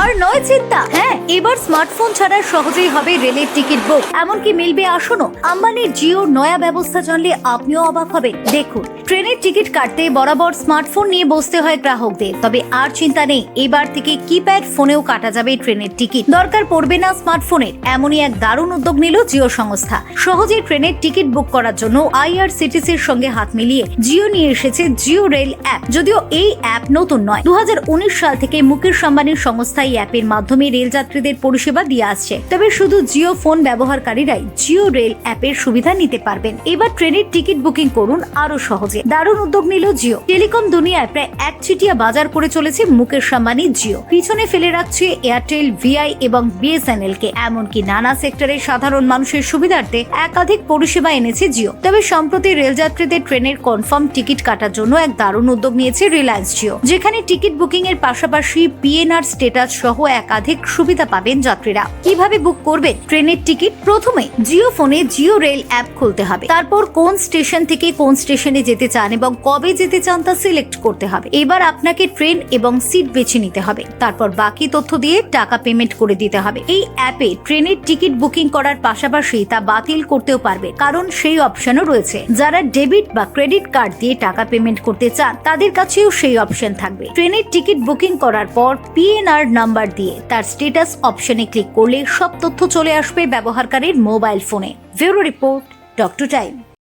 আর নয় চিন্তা। এবার স্মার্টফোন ছাড়া সহজেই হবে রেলের টিকিট বুক। এমনকি মিলবে আসনও। আম্বানির জিও নয়া ব্যবস্থা জানলে আপনিও অবাক হবেন। দেখুন, ট্রেনের টিকিট কাটতে বরাবর স্মার্টফোন নিয়ে বসতে হয় গ্রাহকদের। তবে আর চিন্তা নেই, এবার থেকে কিপ্যাড ফোনেও কাটা যাবে ট্রেনের টিকিট। দরকার পড়বে না স্মার্টফোনের, এমনই এক দারুণ উদ্যোগ নিল জিও সংস্থা। সহজে ট্রেনের টিকিট বুক করার জন্য আইআরসিটিসির সঙ্গে হাত মিলিয়ে জিও নিয়ে এসেছে জিও রেল অ্যাপ। যদিও এই অ্যাপ নতুন নয় দু সাল থেকে মুকেশ আম্বানির সংস্থা এই অ্যাপের মাধ্যমে রেল যাত্রীদের পরিষেবা দিয়ে আসছে। তবে শুধু জিও ফোন ব্যবহারকারীরাই জিও রেল অ্যাপের সুবিধা নিতে পারবেন। এবার ট্রেনের টিকিট বুকিং করুন আরও সহজে। দারুণ উদ্যোগ নিল জিও। টেলিকম দুনিয়ায় প্রায় একচিটিয়া বাজার করে চলেছে মুকেশ আম্বানি জিও। পিছনে ফেলে রাখছে এয়ারটেল, ভিআই এবং বিএসএনএল কে এমনকি নানা সেক্টরের সাধারণ মানুষের সুবিধার্থে একাধিক পরিষেবা এনেছে জিও। তবে সম্প্রতি রেলযাত্রীদের ট্রেনের কনফার্ম টিকিট কাটার জন্য এক দারুণ উদ্যোগ নিয়েছে রিলায়েন্স জিও। যেখানে টিকিট বুকিং এর পাশাপাশি পিএনআর স্টেটাস সহ একাধিক সুবিধা পাবেন যাত্রীরা। কীভাবে বুক করবেন? ট্রেনের টিকিট প্রথমে জিও ফোনে জিও রেল অ্যাপ খুলতে হবে। তারপর কোন স্টেশন থেকে কোন স্টেশনে যেতে চান এবং কবে যেতে চান তা সিলেক্ট করতে হবে। এবার আপনাকে ট্রেন এবং সিট বেছে নিতে হবে। তারপর বাকি তথ্য দিয়ে টাকা পেমেন্ট করে দিতে হবে। এই অ্যাপে ট্রেনের টিকিট বুকিং করার পাশাপাশি তা বাতিল করতেও পারবে, কারণ সেই অপশনও রয়েছে। যারা ডেবিট বা ক্রেডিট কার্ড দিয়ে টাকা পেমেন্ট করতে চান, তাদের কাছেও সেই অপশন থাকবে। ট্রেনের টিকিট বুকিং করার পর পিএনআর নাম্বার দিয়ে তার স্টেটাস অপশনে ক্লিক করলে সব তথ্য চলে আসবে ব্যবহারকারীর মোবাইল ফোনে। Bureau report doctor time.